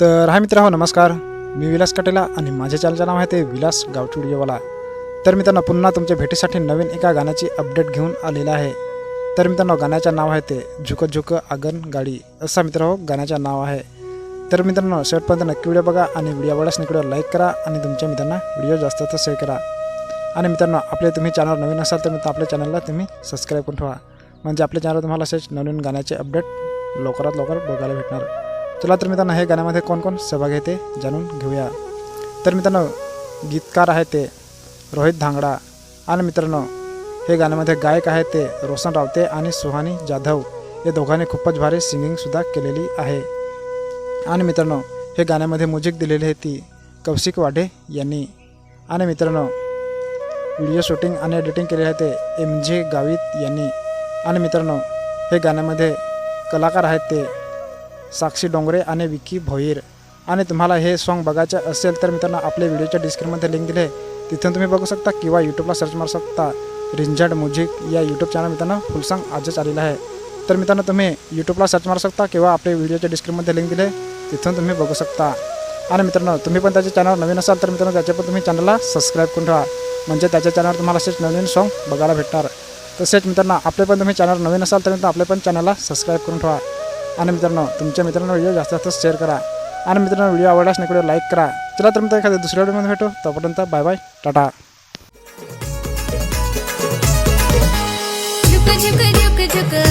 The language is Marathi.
तर हा मित्र हो नमस्कार. मी विलास कटेला आणि माझ्या चॅनलचं नाव आहे ते विलास गावठी व्हिडिओवाला. तर मित्रांनो पुन्हा तुमच्या भेटीसाठी नवीन एका गाण्याची अपडेट घेऊन आलेला आहे. तर मित्रांनो गाण्याचं नाव आहे ते झुक झुक आगन गाडी. असा मित्र हो गाण्याचं नाव आहे. तर मित्रांनो शेवटपर्यंत नक्की व्हिडिओ बघा आणि व्हिडिओ आवडल्यास व्हिडिओ लाईक करा आणि तुमच्या मित्रांना व्हिडिओ जास्त तर शेअर करा. आणि मित्रांनो आपले तुम्ही चॅनल नवीन असाल तर मित्र आपल्या चॅनलला तुम्ही सबस्क्राईब करून ठेवा. म्हणजे आपल्या चॅनलवर तुम्हाला असेच नवीन गाण्याचे अपडेट लवकरात लवकर बघायला भेटणार. चला तर मित्रांनो, हे गाण्यामध्ये कोण सहभाग आहे ते जाणून घेऊया. तर मित्रांनो, गीतकार आहे ते रोहित धांगडा आणि मित्रांनो, हे गाण्यामध्ये गायक आहेत ते रोशन रावते आणि सुहानी जाधव. या दोघांनी खूपच भारी सिंगिंगसुद्धा केलेली आहे. आणि मित्रांनो, हे गाण्यामध्ये म्युझिक दिलेली आहे ती कौशिक वाढे यांनी. आणि मित्रांनो शूटिंग आणि एडिटिंग आहे ते एम जे गावित यांनी. आणि मित्रांनो, हे कलाकार आहेत ते साक्षी डोंगरे आणि विकी भोईर. आणि तुम्हाला हे सॉन्ग बघायचं असेल तर मित्रांनो आपल्या व्हिडिओच्या डिस्क्रिप्शनमध्ये लिंक दिले. तिथून तुम्ही बघू शकता किंवा यूट्यूबला सर्च मारू शकता. रिंझड म्युझिक या यूट्यूब चॅनल मित्रांनो फुल सॉन्ग आजच आलेला आहे. तर मित्रांनो तुम्ही यूट्यूबला सर्च मारू शकता किंवा आपल्या व्हिडिओच्या डिस्क्रिप्शनमध्ये लिंक दिले. तिथून तुम्ही बघू शकता. आणि मित्रांनो तुम्ही पण त्याच्या चॅनलवर नवीन असाल तर मित्रांनो त्याच्या पण तुम्ही चॅनलला सबस्क्राईब करून ठेवा. म्हणजे त्याच्या चॅनलवर तुम्हाला असेच नवीन सॉन्ग बघायला भेटणार. तसेच मित्रांनो आपले पण तुम्ही चॅनल नवीन असाल तर मित्रांनो आपल्या पण चॅनलला सबस्क्राईब करून ठेवा. आणि मित्रांनो तुमच्या मित्रांना व्हिडिओ जास्त जास्त शेअर करा. आणि मित्रांनो व्हिडिओ आवडल्यास नकडे लाईक करा. चला तर मित्र एखाद्या दुसऱ्या व्हिडिओमध्ये भेटू. तोपर्यंत बाय बाय टाटा. झुक झुक झुक झुक.